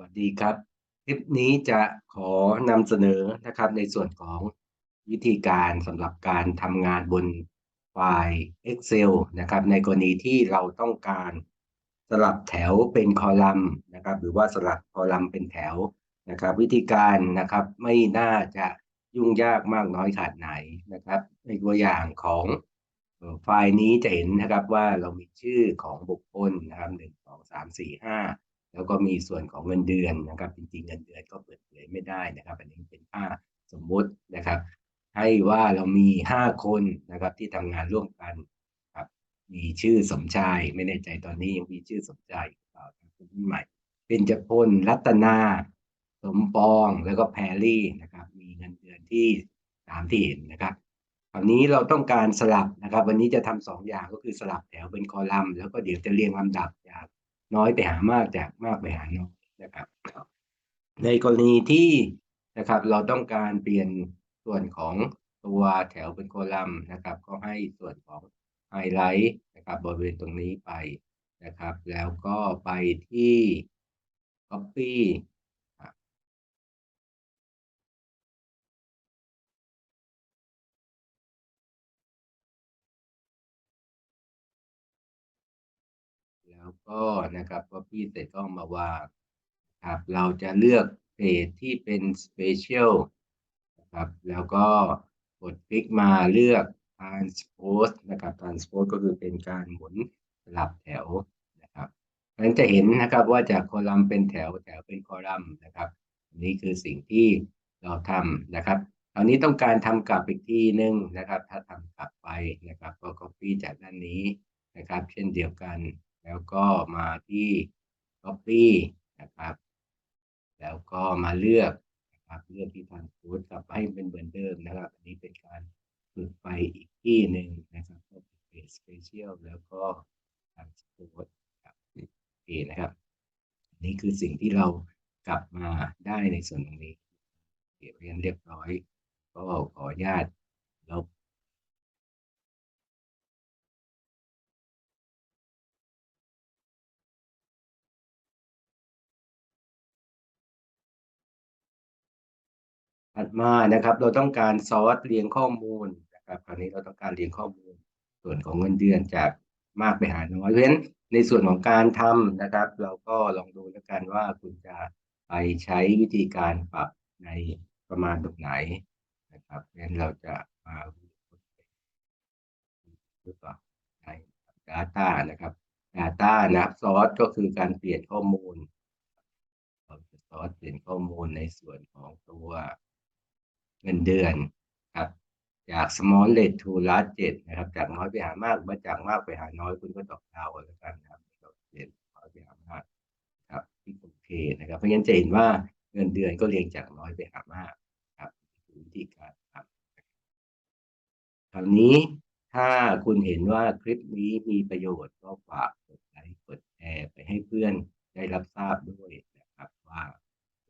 วัสดีครับ คลิปนี้จะขอนำเสนอนะครับในส่วนของวิธีการสำหรับการทำงานบนไฟล์ Excel นะครับ ในกรณีที่เราต้องการสลับแถวเป็นคอลัมน์นะครับ หรือว่าสลับคอลัมน์เป็นแถวนะครับ วิธีการนะครับไม่น่าจะยุ่งยากมากน้อยขนาดไหนนะครับ ในตัวอย่างของไฟล์นี้จะเห็นนะครับว่าเรามีชื่อของบุคคลนะครับหนึ่งสองสามสี่ห้า แล้วก็มีส่วนของเงินเดือนนะครับ จริงๆเงินเดือนก็เปิดเผยไม่ได้นะครับ อันนี้เป็นค่าสมมุตินะครับ ให้ว่าเรามีห้าคนนะครับที่ทำงานร่วมกันครับมีชื่อสมชาย ไม่แน่ใจตอนนี้ยังมีชื่อสมชายเปล่าครับคนใหม่ เป็นจพลรัตนา สมปองแล้วก็แพรลี่นะครับ มีเงินเดือนที่ตามที่เห็นนะครับคราวนี้เราต้องการสลับนะครับ วันนี้จะทำสองอย่างก็คือสลับแถวเป็นคอลัมน์แล้วก็เดี๋ยวจะเรียงลำดับจาก น้อยไปหามากจากมากไปหาน้อยนะครับ ในกรณีที่นะครับ เราต้องการเปลี่ยนส่วนของตัวแถวเป็นคอลัมน์นะครับ ก็ให้ส่วนของไฮไลท์นะครับบริเวณตรงนี้ไปนะครับ แล้วก็ไปที่ copy แล้วก็นะครับ copy เสร็จก็มาวางครับเราจะเลือกเพจที่เป็น special นะครับ แล้วก็กดคลิกมาเลือก transpose นะครับ transpose ก็คือเป็นการหมุนสลับแถวนะครับนั้นจะเห็นนะครับว่าจากคอลัมน์เป็นแถวแถวเป็นคอลัมน์นะครับนนี้คือสิ่งที่เราทำนะครับคราวนี้ต้องการทำกลับอีกทีหนึ่งนะครับ ถ้าทำกลับไปนะครับก็ copy จากด้านนี้นะครับ เช่นเดียวกัน แล้วก็มาที่ copy นะครับ แล้วก็มาเลือกนะครับเลือกที่ทางฟูดกลับให้เป็นเหมือนเดิมนะครับ อันนี้เป็นการฝึกไปอีกที่หนึ่งนะครับก็เป็น special แล้วก็ทางฟูดครับโอนะครับนนี้คือสิ่งที่เรากลับมาได้ในส่วนตรงนี้เก็บเรียนเรียบร้อย ก็ขออนุญาตลบ ถัดมานะครับ เราต้องการซอสเรียงข้อมูลนะครับคราวนี้เราต้องการเรียงข้อมูล ส่วนของเงินเดือนจากมากไปหาน้อยเพราะฉะนั้นในส่วนของการทำนะครับ เราก็ลองดูแล้วกันว่าคุณจะไปใช้วิธีการปรับในประมาณตรงไหนนะครับเพราะฉะนั้นเราจะมาหรือเปล่าใน Data นะครับ Data นะครับซอสก็คือการเปลี่ยนข้อมูลเราจะซอสเปลี่ยนข้อมูลในส่วนของตัว เงินเดือนครับจาก small rate to large rate นะครับจากน้อยไปหามากมาจากมากไปหาน้อยคุณก็ตอบดาวแล้วกันนะครับเราเรียนน้อยไปหามากครับที่โอเคนะครับเพราะงั้นจะเห็นว่าเงินเดือนก็เรียงจากน้อยไปหามากครับวิธีการทำคราวนี้ถ้าคุณเห็นว่าคลิปนี้มีประโยชน์ก็ฝากกดไลค์กดแชร์ไปให้เพื่อนได้รับทราบด้วยนะครับว่า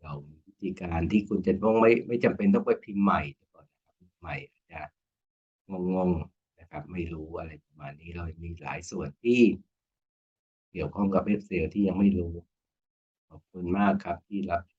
เรามี ธีการที่คุณจะต้องไม่ไม่จำเป็นต้องไปพิมพ์ใหม่ก่อนนะครับใหม่จะงงๆนะครับ ไม่รู้อะไรประมาณนี้เรามีหลายส่วนที่เกี่ยวข้องกับเว็บเซลที่ยังไม่รู้ ขอบคุณมากครับที่รับช